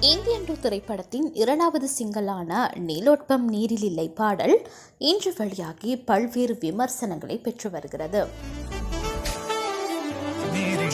Indian two திரைப்படத்தின் இரண்டாவது சிங்கலான நீலோட்பம் நீரில் இல்லை பாடல் இன்று வெளியாகி பல்வேறு விமர்சனங்களை பெற்று வருகிறது.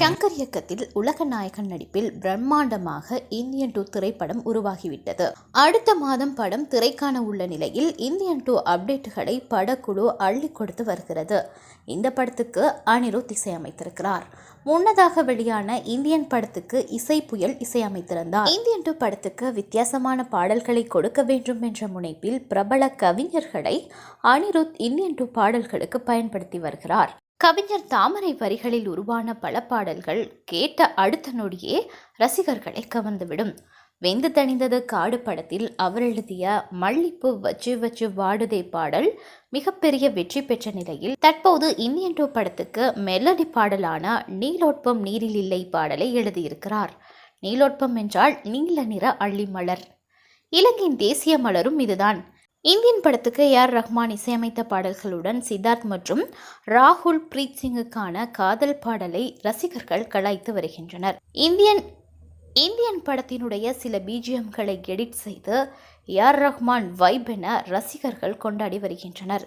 சங்கர் இயக்கத்தில் உலக நாயகன் நடிப்பில் பிரம்மாண்டமாக இந்தியன் டூ திரைப்படம் உருவாகிவிட்டது. அடுத்த மாதம் படம் திரைக்காண உள்ள நிலையில் இந்தியன் டூ அப்டேட்டுகளை படக்குழு அள்ளி கொடுத்து வருகிறது. இந்த படத்துக்கு அனிருத் இசையமைத்திருக்கிறார். முன்னதாக வெளியான இந்தியன் படத்துக்கு இசை புயல் இசையமைத்திருந்தார். இந்தியன் டூ படத்துக்கு வித்தியாசமான பாடல்களை கொடுக்க வேண்டும் என்ற முனைப்பில் பிரபல கவிஞர்களை அனிருத் இந்தியன் டூ பாடல்களுக்கு பயன்படுத்தி வருகிறார். கவிஞர் தாமரை வரிகளில் உருவான பல பாடல்கள் கேட்ட அடுத்த நொடியே ரசிகர்களை கவர்ந்துவிடும். வெந்து தணிந்தது காடு படத்தில் அவர் எழுதிய மல்லிப்பூ வச்சு வச்சு வாடுதே பாடல் மிகப்பெரிய வெற்றி பெற்ற நிலையில் தற்போது இந்தியன் படத்துக்கு மெலடி பாடலான நீலோட்பம் நீரில் இல்லை பாடலை எழுதியிருக்கிறார். நீலோட்பம் என்றால் நீல நிற அள்ளி மலர். இலங்கையின் தேசிய மலரும் இதுதான். இந்தியன் படத்துக்கு ஏஆர் ரஹ்மான் இசையமைத்த பாடல்களுடன் சித்தார்த் மற்றும் ராகுல் பிரீத் சிங்குக்கான காதல் பாடலை ரசிகர்கள் கலாய்த்து வருகின்றனர். இந்தியன் இந்தியன் படத்தினுடைய சில பிஜிஎம்களை எடிட் செய்து ஏஆர் ரஹ்மான் வைப் என ரசிகர்கள் கொண்டாடி வருகின்றனர்.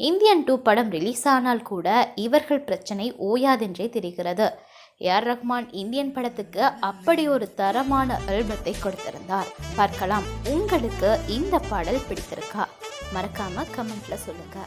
இந்தியன் டூ படம் ரிலீஸ் ஆனால் கூட இவர்கள் பிரச்சனை ஓயாதென்றே தெரிகிறது. ஏஆர் ரஹ்மான் இந்தியன் படத்துக்கு அப்படி ஒரு தரமான அல்பத்தை கொடுத்திருந்தார். பார்க்கலாம் உங்களுக்கு இந்த பாடல் பிடித்திருக்கா? மறக்காம கமெண்ட்ல சொல்லுங்க.